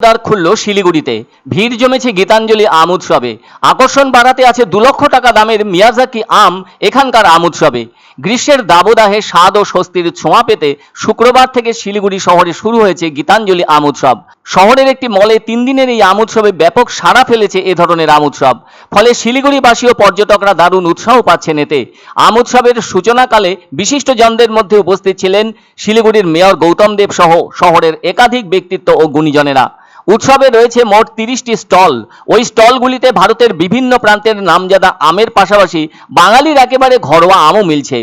দ্বার খুলল শিলিগুড়িতে। ভিড় জমেছে গীতাঞ্জলি আম উৎসবে আকর্ষণ বাড়াতে আছে দু লক্ষ টাকা দামের মিয়াজাকি আম এখানকার আম উৎসবে গ্রীষ্মের দাবদাহে স্বাদ ও স্বস্তির ছোঁয়া পেতে শুক্রবার থেকে শিলিগুড়ি শহরে শুরু হয়েছে গীতাঞ্জলি আম উৎসব শহরের একটি মলে তিন দিনের এই আম উৎসবে ব্যাপক সাড়া ফেলেছে এ ধরনের আম উৎসব ফলে শিলিগুড়িবাসী ও পর্যটকরা দারুণ উৎসাহ পাচ্ছেন এতে। আম উৎসবের সূচনাকালে বিশিষ্ট জনদের মধ্যে উপস্থিত ছিলেন শিলিগুড়ির মেয়র গৌতম দেব সহ শহরের একাধিক ব্যক্তিত্ব ও গুণীজনেরা। উৎসবে রয়েছে মোট তিরিশটি স্টল। ওই স্টলগুলিতে ভারতের বিভিন্ন প্রান্তের নামজাদা আমের পাশাপাশি বাঙালির একেবারে ঘরোয়া আমও মিলছে।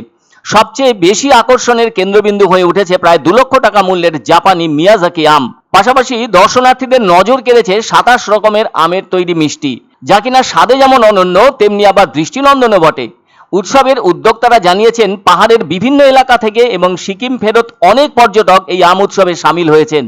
সবচেয়ে বেশি আকর্ষণের কেন্দ্রবিন্দু হয়ে উঠেছে প্রায় দু লক্ষ টাকা মূল্যের জাপানি মিয়াজাকি আম। পাশাপাশি দর্শনার্থীদের নজর কেড়েছে সাতাশ রকমের আমের তৈরি মিষ্টি। যা কিনা স্বাদে যেমন অনন্য, তেমনি আবার দৃষ্টিনন্দনও বটে। উৎসবের উদ্যোক্তারা জানিয়েছেন, পাহাড়ের বিভিন্ন এলাকা থেকে এবং সিকিম ফেরত অনেক পর্যটক এই আম উৎসবে সামিল হয়েছেন।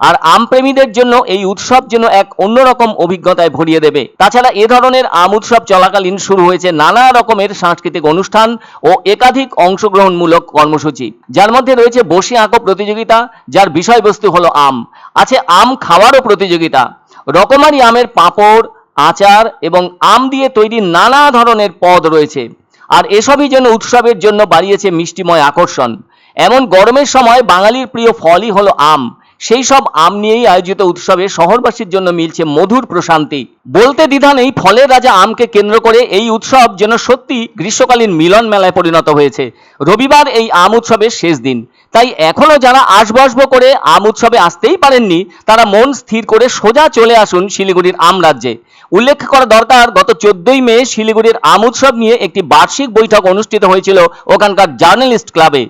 আর আম প্রেমীদের জন্য এই উৎসব যেন এক অন্যরকম অভিজ্ঞতায় ভরিয়ে দেবে। তাছাড়া এ ধরনের আম উৎসব চলাকালীন শুরু হয়েছে নানা রকমের সাংস্কৃতিক অনুষ্ঠান ও একাধিক অংশগ্রহণমূলক কর্মসূচি। যার মধ্যে রয়েছে বসে আঁকো প্রতিযোগিতা, যার বিষয়বস্তু হলো আম। আছে আম খাওয়ারও প্রতিযোগিতা। রকমারি আমের পাঁপড়, আচার এবং আম দিয়ে তৈরি নানা ধরনের পদ রয়েছে। আর এসবই যেন উৎসবের জন্য বাড়িয়েছে মিষ্টিময় আকর্ষণ। এমন গরমের সময় বাঙালির প্রিয় ফলই হলো আম। সেই সব আম নিয়েই আয়োজিত উৎসবে শহরবাসীর জন্য মিলছে মধুর প্রশান্তি। বলতে দ্বিধা নেই, ফলের রাজা আমকে কেন্দ্র করে এই উৎসব যেন সত্যি গ্রীষ্মকালীন মিলন মেলায় পরিণত হয়েছে। রবিবার এই আম উৎসবের শেষ দিন। তাই এখনও যারা আসবসব করে আম উৎসবে আসতেই পারেননি, তারা মন স্থির করে সোজা চলে আসুন শিলিগুড়ির আম রাজ্যে। উল্লেখ করা দরকার, গত চোদ্দই মে শিলিগুড়ির আম উৎসব নিয়ে একটি বার্ষিক বৈঠক অনুষ্ঠিত হয়েছিল ওখানকার জার্নালিস্ট ক্লাবে।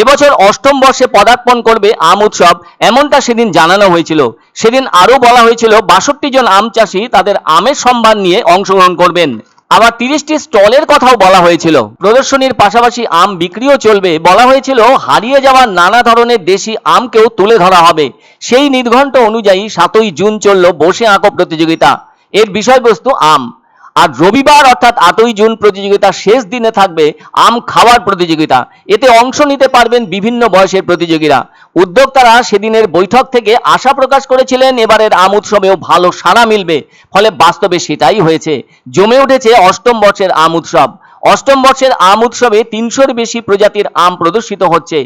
এবছর অষ্টম বর্ষে পদার্পণ করবে আম উৎসব, এমনটা সেদিন জানানো হয়েছিল। সেদিন আরও বলা হয়েছিল, বাষট্টি জন আম চাষি তাদের আমের সম্ভার নিয়ে অংশগ্রহণ করবেন। আবার তিরিশটি স্টলের কথাও বলা হয়েছিল। প্রদর্শনীর পাশাপাশি আম বিক্রিও চলবে। বলা হয়েছিল, হারিয়ে যাওয়া নানা ধরনের দেশি আমকেও তুলে ধরা হবে। সেই নির্ঘণ্ট অনুযায়ী সাতই জুন চলল বসে আঁকো প্রতিযোগিতা। এর বিষয়বস্তু আম। আর রবিবার অর্থাৎ আটই জুন প্রতিযোগিতার শেষ দিনে থাকবে আম খাওয়ার প্রতিযোগিতা। এতে অংশ নিতে পারবেন বিভিন্ন বয়সের প্রতিযোগীরা। উদ্যোক্তারা সেদিনের বৈঠক থেকে আশা প্রকাশ করেছিলেন এবারের আম উৎসবেও ভালো সাড়া মিলবে। ফলে বাস্তবে সেটাই হয়েছে। জমে উঠেছে অষ্টম বর্ষের আম উৎসব। অষ্টম বর্ষের আম উৎসবে তিনশোর বেশি প্রজাতির আম প্রদর্শিত হচ্ছে।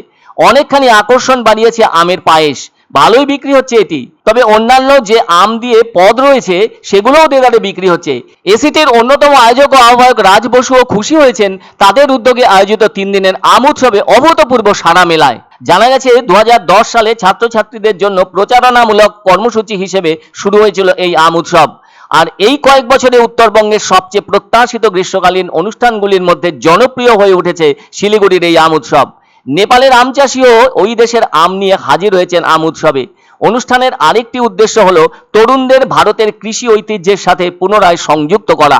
অনেকখানি আকর্ষণ বাড়িয়েছে আমের পায়েস। ভালোই বিক্রি হচ্ছে এটি। তবে অন্যান্য যে আম দিয়ে পদ রয়েছে, সেগুলোও দেদারে বিক্রি হচ্ছে। এসিটির অন্যতম আয়োজক ও আহ্বায়ক রাজ বসুও খুশি হয়েছেন। তাদের উদ্যোগে আয়োজিত তিন দিনের আম উৎসবে অভূতপূর্ব সাড়া মেলায়। জানা গেছে দু হাজার দশ সালে ছাত্রছাত্রীদের জন্য প্রচারণামূলক কর্মসূচি হিসেবে শুরু হয়েছিল এই আম উৎসব। আর এই কয়েক বছরে উত্তরবঙ্গের সবচেয়ে প্রত্যাশিত গ্রীষ্মকালীন অনুষ্ঠানগুলির মধ্যে জনপ্রিয় হয়ে উঠেছে শিলিগুড়ির এই আম উৎসব। নেপালের আম চাষিও ওই দেশের আম নিয়ে হাজির হয়েছেন আম উৎসবে। অনুষ্ঠানের আরেকটি উদ্দেশ্য হল তরুণদের ভারতের কৃষি ঐতিহ্যের সাথে পুনরায় সংযুক্ত করা।